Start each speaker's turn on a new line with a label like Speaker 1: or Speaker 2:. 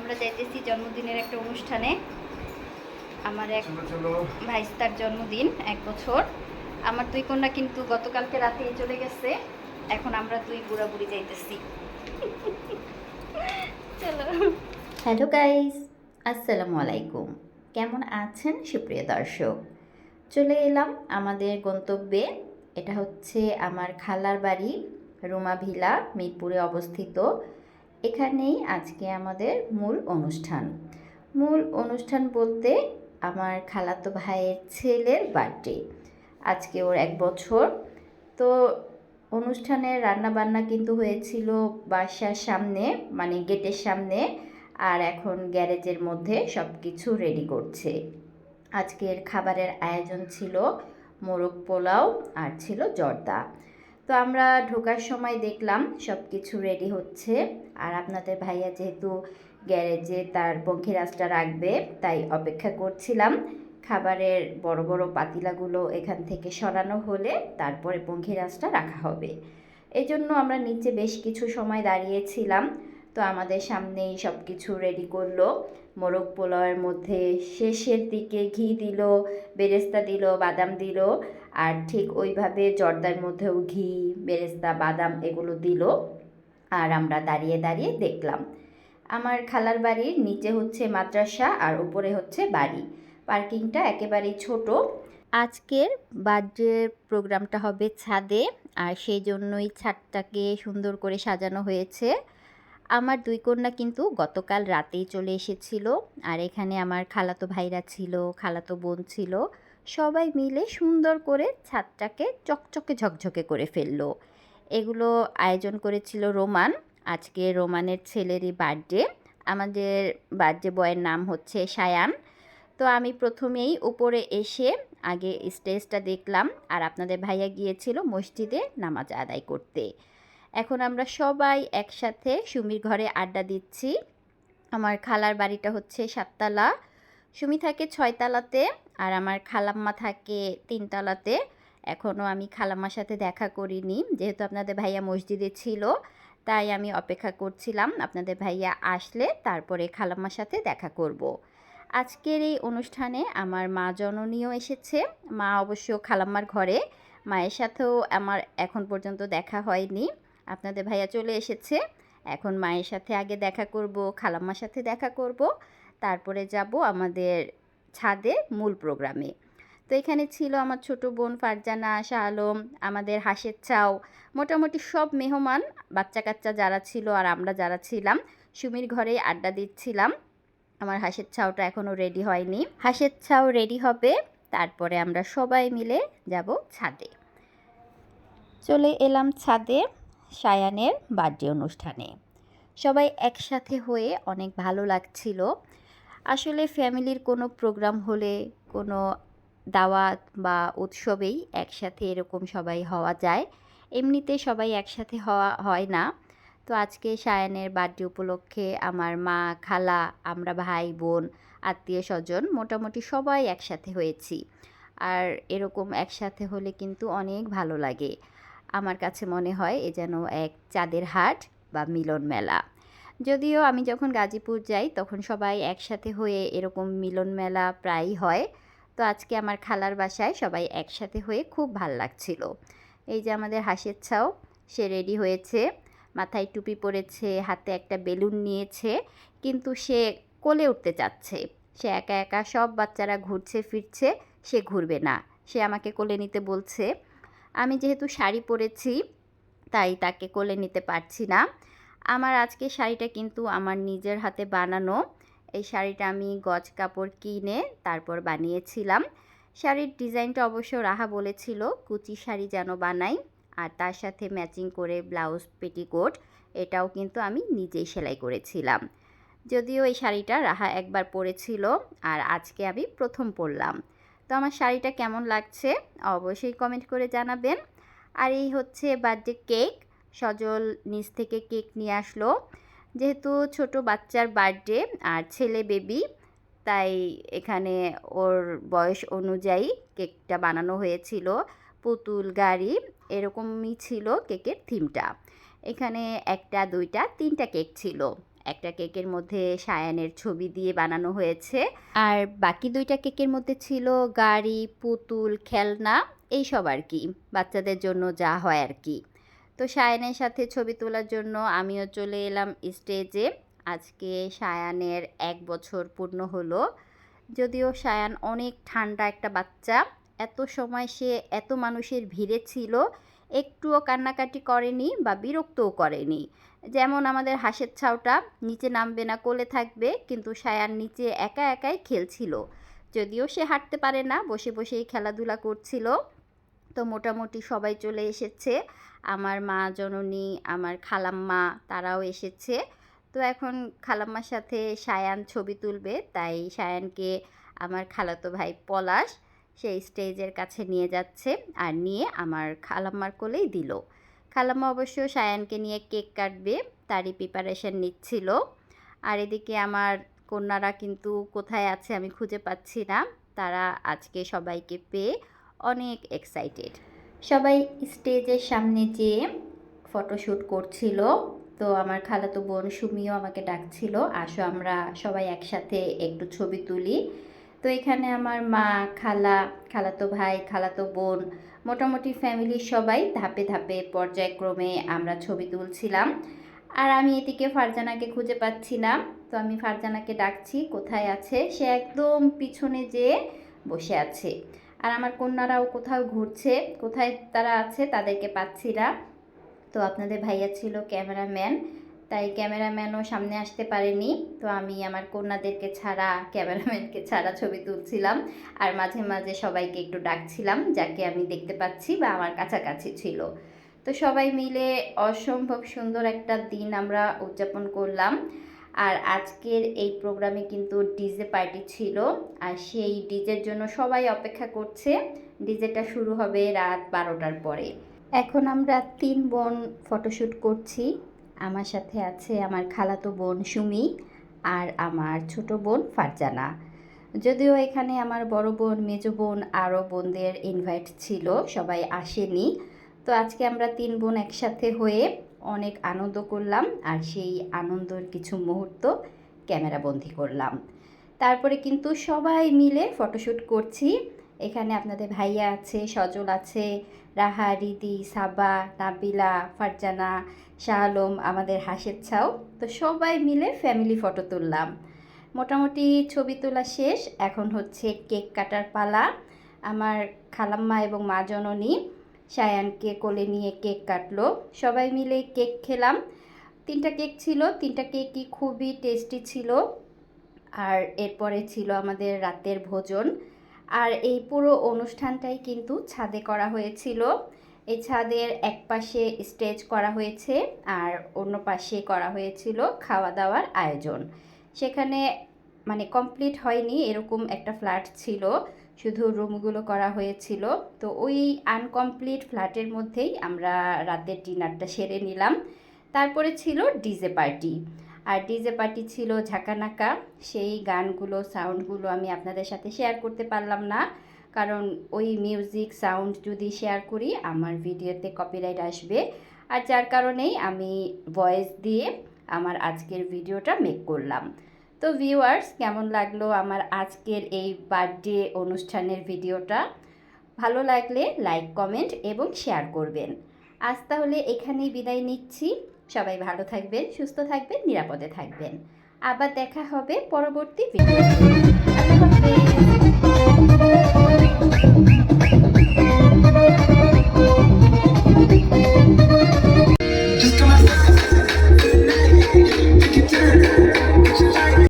Speaker 1: আমরা যাইতেছি জন্মদিনের একটা অনুষ্ঠানে। আমার এক ভাইস্তার জন্মদিন এক বছর। আমার দুই কন্যা কিন্তু গতকালকে রাতে চলে গেছে। এখন আমরা দুই বুড়া বুড়ি যাইতেছি। চলো।
Speaker 2: হ্যালো গাইস আসসালামু আলাইকুম। কেমন আছেন সুপ্রিয় দর্শক? চলে এলাম আমাদের গন্তব্যে। এটা হচ্ছে আমার খালার বাড়ি রুমা ভিলা মিরপুরে অবস্থিত। এখানেই আজকে আমাদের মূল অনুষ্ঠান। মূল অনুষ্ঠান বলতে আমার খালাতো ভাইয়ের ছেলের বার্থডে। আজকে ওর এক বছর। তো অনুষ্ঠানের রান্নাবান্না কিন্তু হয়েছিল বাসার সামনে মানে গেটের সামনে, আর এখন গ্যারেজের মধ্যে সব কিছু রেডি করছে। আজকের খাবারের আয়োজন ছিল মোরগ পোলাও আর ছিল জর্দা। তো আমরা ঢোকার সময় দেখলাম সব কিছু রেডি হচ্ছে। আর আপনাদের ভাইয়া যেহেতু গ্যারেজে তার পঙ্খিরাজটা রাখবে, তাই অপেক্ষা করছিলাম। খাবারের বড় বড় পাতিলাগুলো এখান থেকে সরানো হলে তারপরে পঙ্খিরাজটা রাখা হবে। এই জন্য আমরা নিচে বেশ কিছু সময় দাঁড়িয়েছিলাম। তো আমাদের সামনেই সব কিছু রেডি করল। মোরগ পোলাওয়ের মধ্যে শেষের দিকে ঘি দিল, বেরেস্তা দিল, বাদাম দিল। আর ঠিক ওইভাবে জর্দার মধ্যেও ঘি, বেরেস্তা, বাদাম এগুলো দিল আর আমরা দাঁড়িয়ে দাঁড়িয়ে দেখলাম। আমার খালার বাড়ির নিচে হচ্ছে মাদ্রাসা আর উপরে হচ্ছে বাড়ি। পার্কিংটা একেবারেই ছোট। আজকের বার্থডে প্রোগ্রামটা হবে ছাদে আর সেই জন্যই ছাদটাকে সুন্দর করে সাজানো হয়েছে। আমার দুই কন্যা কিন্তু গতকাল রাতেই চলে এসেছিল আর এখানে আমার খালাতো ভাইরা ছিল, খালাতো বোন ছিল। সবাই মিলে সুন্দর করে ছাদটাকে চকচকে ঝকঝকে করে ফেলল। এগুলো আয়োজন করেছিল রোমান। আজকে রোমানের ছেলেরই বার্থডে। আমাদের বার্থডে বয়ের নাম হচ্ছে সায়ান। তো আমি প্রথমেই উপরে এসে আগে স্টেজটা দেখলাম আর আপনাদের ভাইয়া গিয়েছিল মসজিদে নামাজ আদায় করতে। এখন আমরা সবাই একসাথে সুমির ঘরে আড্ডা দিচ্ছি। আমার খালার বাড়িটা হচ্ছে সাততলা। সুমি থাকে ছয়তলাতে আর আমার খালাম্মা থাকে তিনতলাতে এখনও আমি খালাম্মার সাথে দেখা করিনি, যেহেতু আপনাদের ভাইয়া মসজিদে ছিল, তাই আমি অপেক্ষা করছিলাম আপনাদের ভাইয়া আসলে তারপরে খালাম্মার সাথে দেখা করব। আজকের এই অনুষ্ঠানে আমার মা জননীও এসেছে। মা অবশ্য খালাম্মার ঘরে, মায়ের সাথেও আমার এখন পর্যন্ত দেখা হয়নি। আপনাদের ভাইয়া চলে এসেছে, এখন মায়ের সাথে আগে দেখা করব, খালাম্মার সাথে দেখা করব। তারপরে যাব আমাদের ছাদে মূল প্রোগ্রামে। তো এখানে ছিল আমার ছোট বোন ফারজানা শাহ আলম আমাদের হাসের চাও মোটামুটি সব মেহমান বাচ্চা কাচ্চা যারা ছিল আর আমরা যারা ছিলাম, সুমির ঘরেই আড্ডা দিচ্ছিলাম। আমার হাঁসের ছাউটা এখনও রেডি হয়নি। হাঁসের ছাও রেডি হবে, তারপরে আমরা সবাই মিলে যাব ছাদে। চলে এলাম ছাদে সায়ানের বার্থডে অনুষ্ঠানে। সবাই একসাথে হয়ে অনেক ভালো লাগছিল। আসলে ফ্যামিলির কোনো প্রোগ্রাম হলে, কোনো দাওয়াত বা উৎসবেই একসাথে এরকম সবাই হওয়া যায়। এমনিতে সবাই একসাথে হওয়া হয় না। তো আজকে সায়ানের বার্থডে উপলক্ষে আমার মা, খালা, আমরা ভাই, বোন, আত্মীয় স্বজন মোটামুটি সবাই একসাথে হয়েছি। আর এরকম একসাথে হলে কিন্তু অনেক ভালো লাগে। আমার কাছে মনে হয় এ যেন এক চাঁদের হাট বা মিলন মেলা। যদিও আমি যখন গাজীপুর যাই, তখন সবাই একসাথে হয়ে এরকম মিলন মেলা প্রায়ই হয়। তো আজকে আমার খালার বাসায় সবাই একসাথে হয়ে খুব ভালো লাগছিল। এই যে আমাদের হাসের ছাও সে রেডি হয়েছে। মাথায় টুপি পরেছে, হাতে একটা বেলুন নিয়েছে, কিন্তু সে কোলে উঠতে চাচ্ছে। সে একা একা সব বাচ্চারা ঘুরছে, ফিরছে, সে ঘুরবে না। সে আমাকে কোলে নিতে বলছে, আমি যেহেতু শাড়ি পরেছি, তাই তাকে কোলে নিতে পারছি না। আমার আজকে শাড়িটা কিন্তু আমার নিজের হাতে বানানো। এই শাড়িটা আমি গজ কাপড় কিনে তারপর বানিয়েছিলাম। শাড়ির ডিজাইনটা অবশ্য রাহা বলেছিল, কুচি শাড়ি যেন বানাই আর তার সাথে ম্যাচিং করে ব্লাউজ, পেটিকোট, এটাও কিন্তু আমি নিজেই সেলাই করেছিলাম। যদিও এই শাড়িটা রাহা একবার পরেছিল আর আজকে আমি প্রথম পরলাম। তো আমার শাড়িটা কেমন লাগছে অবশ্যই কমেন্ট করে জানাবেন। আর এই হচ্ছে বার্থডে কেক। সজল নিচ থেকে কেক নিয়ে আসলো। যেহেতু ছোট বাচ্চার বার্থডে আর ছেলে বেবি, তাই এখানে ওর বয়স অনুযায়ী কেকটা বানানো হয়েছিল। পুতুল গাড়ি, এরকমই ছিল কেকের থিমটা। এখানে একটা, দুইটা, তিনটা কেক ছিল। একটা কেকের মধ্যে সায়ানের ছবি দিয়ে বানানো হয়েছে। আর বাকি দুইটা কেকের মধ্যে ছিল গাড়ি, পুতুল, খেলনা, এইসব আর কি। বাচ্চাদের জন্য যা হয় আর কি। তো সায়ানের সাথে ছবি তোলার জন্য আমিও চলে এলাম স্টেজে। আজকে সায়ানের এক বছর পূর্ণ হলো। যদিও সায়ান অনেক ঠান্ডা একটা বাচ্চা, এত সময় সে এত মানুষের ভিড়ে ছিল, একটুও কান্নাকাটি করেনি বা বিরক্তও করেনি। যেমন আমাদের হাঁসের ছাউটা, নিচে নামবে না, কোলে থাকবে, কিন্তু সায়ান নিচে একা একাই খেলছিল। যদিও সে হাঁটতে পারে না, বসে বসেই খেলাধুলা করছিল। তো মোটামুটি সবাই চলে এসেছে। আমার মা জননী, আমার খালাম্মা তারাও এসেছে। তো এখন খালাম্মার সাথে সায়ান ছবি তুলবে, তাই সায়ানকে আমার খালাতো ভাই পলাশ সেই স্টেজের কাছে নিয়ে যাচ্ছে আর নিয়ে আমার খালাম্মার কোলেই দিল। খালাম্মা অবশ্য সায়ানকে নিয়ে কেক কাটবে, তারই প্রিপারেশন নিচ্ছিল। আর এদিকে আমার কন্যারা কিন্তু কোথায় আছে আমি খুঁজে পাচ্ছি না, তারা আজকে সবাইকে পেয়ে অনেক এক্সাইটেড সবাই স্টেজের সামনে যেয়ে ফটোশ্যুট করছিল। তো আমার খালাতো বোন সুমিও আমাকে ডাকছিল, আসো আমরা সবাই একসাথে একটু ছবি তুলি। তো এখানে আমার মা, খালা, খালাতো ভাই, খালাতো বোন, মোটামুটি ফ্যামিলির সবাই ধাপে ধাপে পর্যায়ক্রমে আমরা ছবি তুলছিলাম। আর আমি এদিকে ফারজানাকে খুঁজে পাচ্ছি না। তো আমি ফারজানাকে ডাকছি, কোথায় আছে? সে একদম পিছনে যেয়ে বসে আছে। আর আমার কন্যারাও কোথাও ঘুরছে, কোথায় তারা আছে তাদেরকে পাচ্ছি না। তো আপনাদের ভাইয়া ছিল ক্যামেরাম্যান, তাই ক্যামেরাম্যানও সামনে আসতে পারেনি। তো আমি আমার কন্যাদেরকে ছাড়া, ক্যামেরাম্যানকে ছাড়া ছবি তুলছিলাম। আর মাঝে মাঝে সবাইকে একটু ডাকছিলাম, যাকে আমি দেখতে পাচ্ছি বা আমার কাছাকাছি ছিল। তো সবাই মিলে অসম্ভব সুন্দর একটা দিন আমরা উদযাপন করলাম। আর আজকের এই প্রোগ্রামে কিন্তু ডিজে পার্টি ছিল, আর সেই ডিজের জন্য সবাই অপেক্ষা করছে। ডিজেটা শুরু হবে রাত বারোটার পরে। এখন আমরা তিন বোন ফটোশ্যুট করছি। আমার সাথে আছে আমার খালাতো বোন সুমি আর আমার ছোট বোন ফারজানা। যদিও এখানে আমার বড় বোন, মেজ বোন আরও বোনদের ইনভাইট ছিল, সবাই আসেনি। তো আজকে আমরা তিন বোন একসাথে হয়ে অনেক আনন্দ করলাম আর সেই আনন্দের কিছু মুহূর্ত ক্যামেরাবন্দি করলাম। তারপরে কিন্তু সবাই মিলে ফটোশ্যুট করছি। এখানে আপনাদের ভাইয়া আছে, সজল আছে, রাহা, রিদি, সাবা, নাবিলা, ফারজানা শাহ আলম আমাদের হাসের ছাও। তো সবাই মিলে ফ্যামিলি ফটো তুললাম। মোটামুটি ছবি তোলা শেষ। এখন হচ্ছে কেক কাটার পালা। আমার খালাম্মা এবং মা জননী সায়ানকে কোলে নিয়ে কেক কাটলো। সবাই মিলে কেক খেলাম। তিনটা কেক ছিল, তিনটা কেকই খুবই টেস্টি ছিল। আর এরপরে ছিল আমাদের রাতের ভোজন। আর এই পুরো অনুষ্ঠানটাই কিন্তু ছাদে করা হয়েছিল। এই ছাদের এক পাশে স্টেজ করা হয়েছে আর অন্য পাশে করা হয়েছিল খাওয়া দাওয়ার আয়োজন। সেখানে মানে কমপ্লিট হয়নি, এরকম একটা ফ্ল্যাট ছিল। শুধু রুমগুলো করা হয়েছিল। তো ওই আনকমপ্লিট ফ্ল্যাটের মধ্যেই আমরা রাতের ডিনারটা সেরে নিলাম। তারপরে ছিল ডিজে পার্টি আর ডিজে পার্টি ছিল ঝাঁকানাকা সেই গানগুলো সাউন্ডগুলো আমি আপনাদের সাথে শেয়ার করতে পারলাম না। কারণ ওই মিউজিক সাউন্ড যদি শেয়ার করি, আমার ভিডিওতে কপিরাইট আসবে। আর যার কারণেই আমি ভয়েস দিয়ে আমার আজকের ভিডিওটা মেক করলাম। তো ভিউয়ার্স কেমন লাগল আমার আজকের এই বার্থডে অনুষ্ঠানের ভিডিওটা? ভালো লাগলে লাইক কমেন্ট এবং শেয়ার করবেন। আজ তাহলে এখানেই বিদায় নিচ্ছি। সবাই ভালো থাকবেন, সুস্থ থাকবেন, নিরাপদে থাকবেন। আবার দেখা হবে পরবর্তী ভিডিও